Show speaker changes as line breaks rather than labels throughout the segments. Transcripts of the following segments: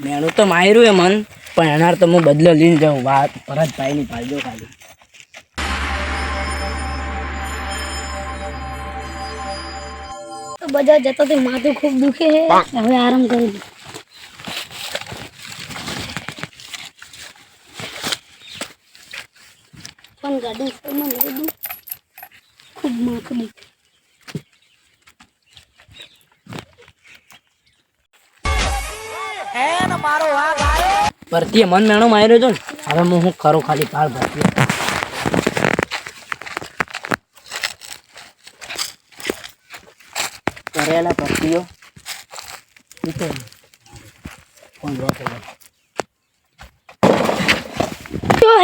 મેણું તો માર્યું એ મન પણ એનાર તો હું બદલો લઈને જાઉં. વાત ભરતભાઈની પાડજો ખાલી.
તો બજાર જતો તો માથું ખૂબ દુખે છે હવે આરામ કરી દઉં પણ ગાડી દઉં ખૂબ માથું દુખે
ભરતીએ મન મેણો માર્યો છો ને હવે હું હું કરું ખાલી પાર ભરતી. કરેલા ભરતીઓ. ફોન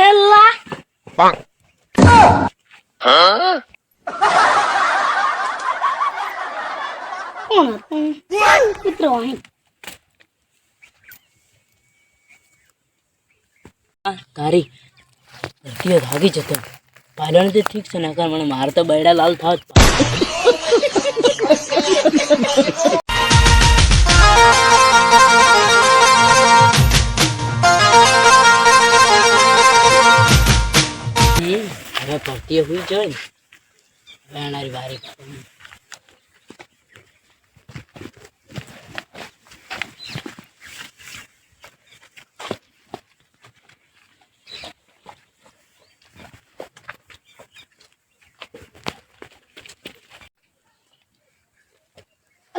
હેલા કોણ હતું? કૂતરો અહીં.
તારી. ભરતીઓ ભાગી જતો. પાલણ તો ઠીક છે, નકર મને મારે તો બૈડા લાલ થાત. હવે ભરતીએ હુઈ જાય ને હવે એનારી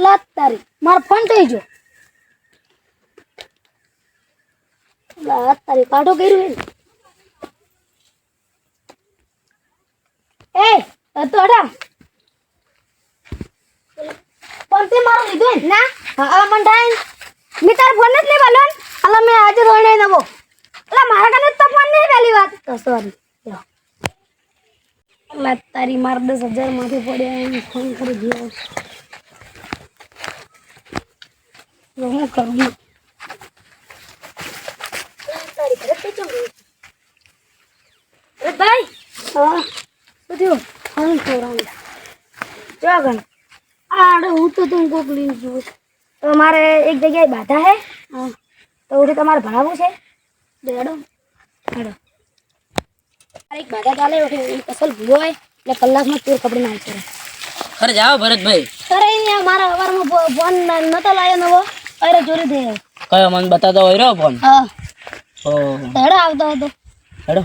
વારી
તારી મારો ફોન થઈ ગયો. અલા તારી કાઢો કર્યું. એ તો અડા ફોન તે મારો લીધો ના. હા મન થાય મી તાર ફોન નથી લેવાનો અલા મેં આજે રોઈને નવો. અલા મારા કને તો ફોન નહીં પહેલી વાત. તો સોરી અલા તારી માર દસ હજારમાંથી પડ્યા એમ ફોન કરી દીધો હવે હું કરું? ભાઈ હા? બધું ફોન ખવડાવું. જો આગળ. આડે હું તો તું કોક લઈને જોઉં છું. તો મારે એક જગ્યાએ બાધા હે? હા. તો ઓછી તમારે ભણાવવું છે? બેડો. હેડો એક બાધા ચાલે એક અસલ ભૂલો હોય એટલે કલાકમાં પૂર કપડી નાખી કરે
ખરે જાઓ ભરતભાઈ.
અરે અહીંયા મારા અવારમાં ફોન નતો લાવ્યો નવો. અરે જોરી દે.
કયો મને બતાતો હોય રહ્યો ફોન?
હા.
ઓ
હેડો આવતો હતો.
હેડો.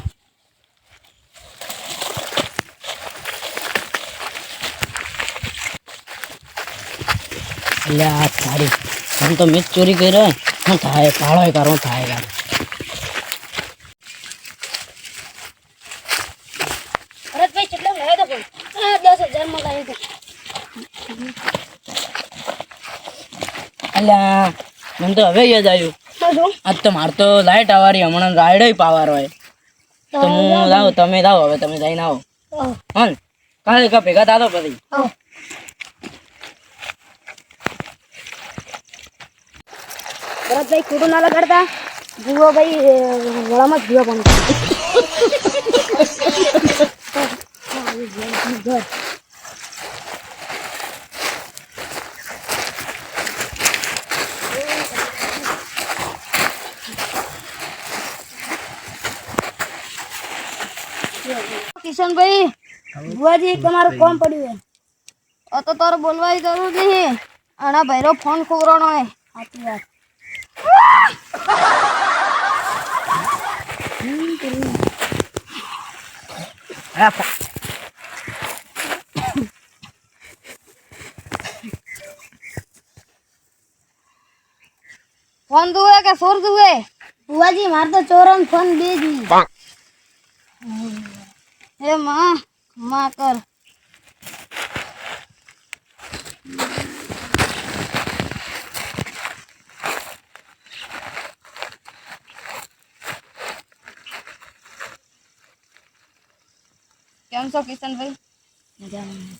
એટલે આ તારી. ફોન તો મેં ચોરી કર્યો હું થાય કાળો કરો થાય કાઢ
ભરતભાઈ કેટલો લાવ્યો તો ફોન આ દસ હજારમાં લાવ્યો તો
આ મને તો હવે યાદ આવ્યું. આજ તો મારે તો લાઈટ આવવાની હમણાં રાયડો પાવાર હોય. તો હું લાવ તમે લાવો હવે તમે જઈને આવો.
હા.
હા કાલે કા ભેગા થાતો પછી?
ભરતભાઈ ખોટું ના લગાડતા? જુઓ ભાઈ વળામાં જ જુઓ પણ. કિશનભાઈ બુઆજી તમારું કોમ પડ્યું છે તો તારે બોલવાની જરૂર નહીં આના ભાઈરો ફોન ખોવરાનો હે. સાચી વાત.
હા,
ફોન દુવે કે સોર દુવે બુઆજી મારે તો ચોરન ફોન બે જી હે માં માં કર. કેમ છો કિશનભાઈ? મજામાં.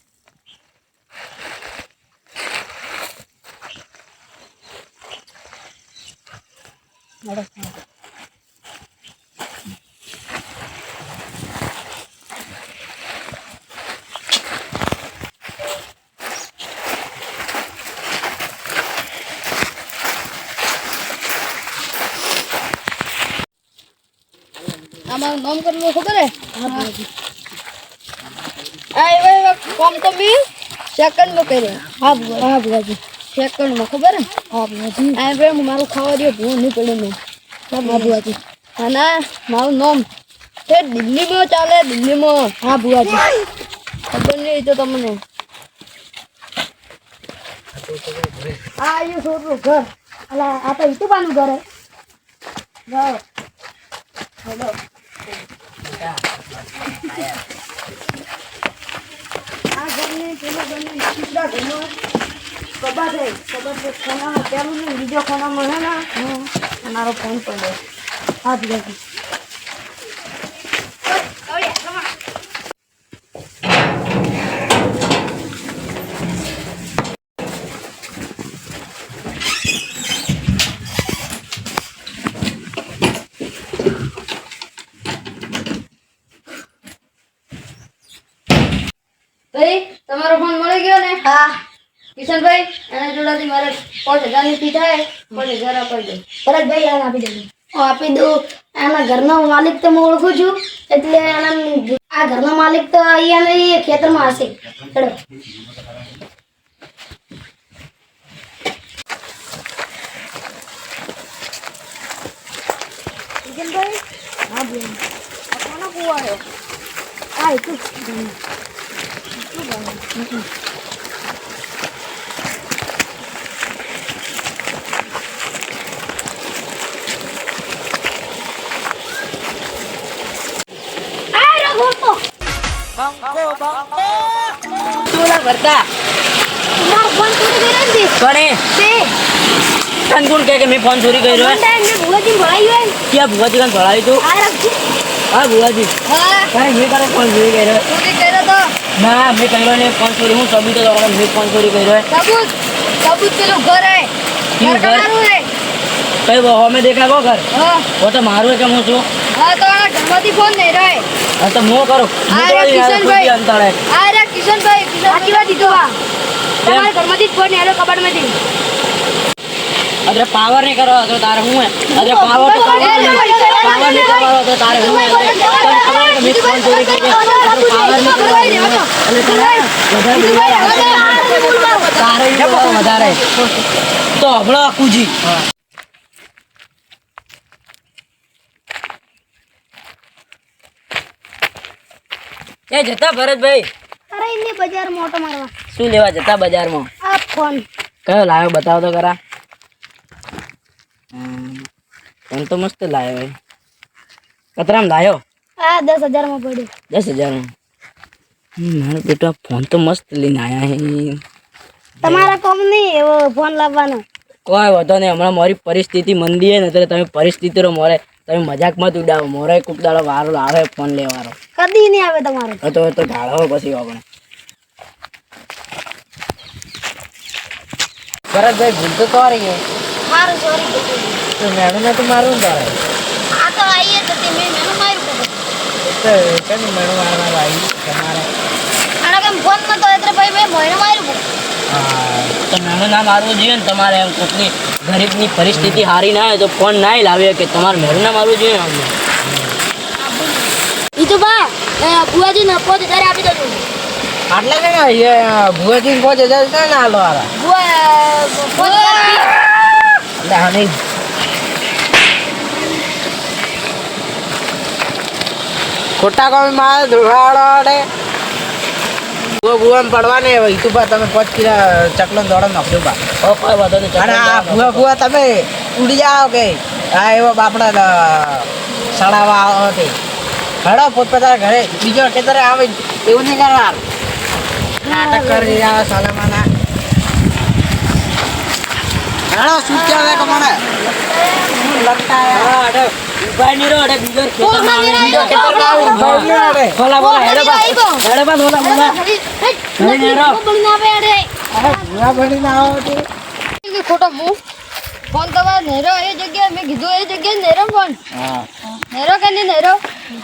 આમાં નામ કરવું ખબર હે? એવા કામ તો મેં સેકન્ડમાં કર્યો.
હા ભુવા હા ભુવાજી
સેકન્ડમાં ખબર હે?
હા ભુવાજી
આ ભાઈ હું મારું ખાવા દે ભૂ નહીં પડે મેં
હા ભુવાજી
અને મારું નામ તે દિલ્હીમાં ચાલે દિલ્હીમાં.
હા ભુવાજી
ખબર નહીં તો તમને.
આ આવ્યું છોકરું ઘર. અલા આ તો ઈતુબાનું ઘર હે. જાઓ. હેલો આ ઘરની પેલા ઘરની સીધા ઘરમાં કબાટ હે કબાટ ને બીજો ખોનામાં હે ને? મારો ફોન પડ્યો. હાથ ભુવાજી
ભાઈ તમારો ફોન મળી ગયો ને?
હા.
કિશનભાઈ એના જોડાથી મારે પાંચ હજારની ફી થાય પાંચ હજાર અપાઈ દો.
ભરતભાઈ એને આપી દેજો. હું આપી દઉં એના ઘરનો માલિક તો હું ઓળખું છું એટલે એના આ ઘરનો માલિક તો અહીંયા નહીં ખેતરમાં હશે. ચલો. કિશનભાઈ? હા બોલ. કોનો કુવા આવ્યો? આ એક તું રો ગોતો
ચોલા ભરતા
મારો ફોન ચોરી કર્યો ને
કોણે
તે
તને કોણ કહે કે મેં ફોન ચોરી કર્યો હે
ટાઈમ ભુવાજી ભરાયું હોય
ક્યાં ભુવાજી કાન ભરાવી તું
આ રાખજો
હા ભુવાજી
હા
કાંઈ મેં તારો ફોન ચોરી કર્યો
ચોરી કર્યો તો
ના મેં કર્યો ને ફોન ચોરી હું સબૂત હતો મેં ફોન ચોરી કર્યો
સબૂત સબૂત પેલું ઘર હે. ઘર
કઈ બહુ મે દેખા કો ઘર?
હા.
વો તો મારું હે કે હું છું?
હા ફોન નઈ રહે.
હા તો મો કરો?
કિશનભાઈ.
અંતર. હે
આ કિશનભાઈ.
કિશનભાઈ દીધો હા તમારા ઘરમાંથી જ ફોન હેલો કબાટમાંથી.
અરે પાવર નહીં કરો તો તારે હું અરે પાવર તો કરવાનો પાવર નહીં કરવાનો તો તારે હું તને ખબર કે મિસ ફોન ચોરી કરી અરે પાવર નહીં કરવાનો અને તારે વધારે તારે વધારે તો હમણાં કુજી એ જતા ભરતભાઈ
અરે એમને બજાર મોટો મારવા
શું લેવા જતા બજારમાં
આ ફોન
કયો લાવ્યો બતાવો તો ખરા ફોન તો મસ્ત લાવ્યો ભાઈ કતરામ લાવ્યો
આ દસ હજારમાં પડ્યો.
દસ હજારમાં? મારો બેટો ફોન તો મસ્ત લઈને આવ્યા હે.
તમારા કોમ નહીં એવો ફોન લાવવાનો.
કોઈ વાંધો નહીં હમણાં મારી પરિસ્થિતિ મંદી હે ને એટલે તમે પરિસ્થિતિનો મોરે તમે મજાક મત ઉડાવો. મોરે કોક દાડો વારો આવે ફોન લેવાનો.
કદી નહીં આવે તમારો.
તો તો ઢાળો પછી આપણે. ભરતભાઈ ભૂલ તો કરી
મારું સોરી
તો મેડમ તો મારું ને તારે
આ તો આઈએ તો તે મેં મેનું માર્યું પડે
તો કેમ મેડમ મારવા આવી તમારે?
આના કેમ ફોન નતો એટલે ભાઈ મેં
હા, તો ના મારવું જોઈએ ને તમારે એમ કોકની ગરીબની પરિસ્થિતિ સારી ના હોય તો ફોન ના લાવે કે તમારે મેળું ના મારવું જોઈએ ને અમને
ઈ તો બા બુઆજી ને પોતે આપી દઉં
આટલા કે ભુવાજી પાંચ હજાર છે ને હારા.
બુઆ
એટલે ખોટા કોમી મારે ધોળાડો ગો બુઆ પડવા ને બા તમે પાંચ કિલો ચકલો દોડો નાખજો બા. ઓ કોઈ વાંધો નહીં અરે આ બુઆ બુઆ તમે ઉડી જાઓ કે? આ એવો બાપડા સડાવા આવો તે. હડો પોતપોતાના ઘરે. બીજો ખેતરે આવે એવું નહીં કરવા નાટક કરી રહ્યા સાલામાના હેડો શું ચાલે કમાણે. લગતા હા અડે ઉભાઈ ની રો બીજો ખેતરમાં આવે બીજો ખેતરમાં આવે ઉભાઈ ની અડે બોલા બોલા. હેડો બા હેડો. બા બોલા બોલા ભૂવા ભણીને આવો તે.
કે ખોટો હું ફોન તમારે નેરો એ જગ્યાએ મેં કીધું એ જગ્યાએ નેરો ફોન.
હા.
નેરો કે નહીં નેરો?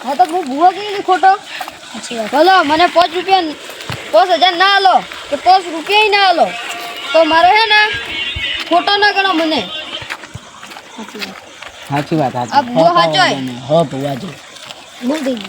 હા તો હું ભૂવો કીધી ખોટો? બોલો મને પાંચ રૂપિયા પાંચ હજાર ના આલો કે પાંચ રૂપિયા ના આલો. તો મારો હે ને ખોટો ના ગણો મને
સાચી વાત
સાચી બહુ સાચો હે?
હો
બહુ બોલ ગયું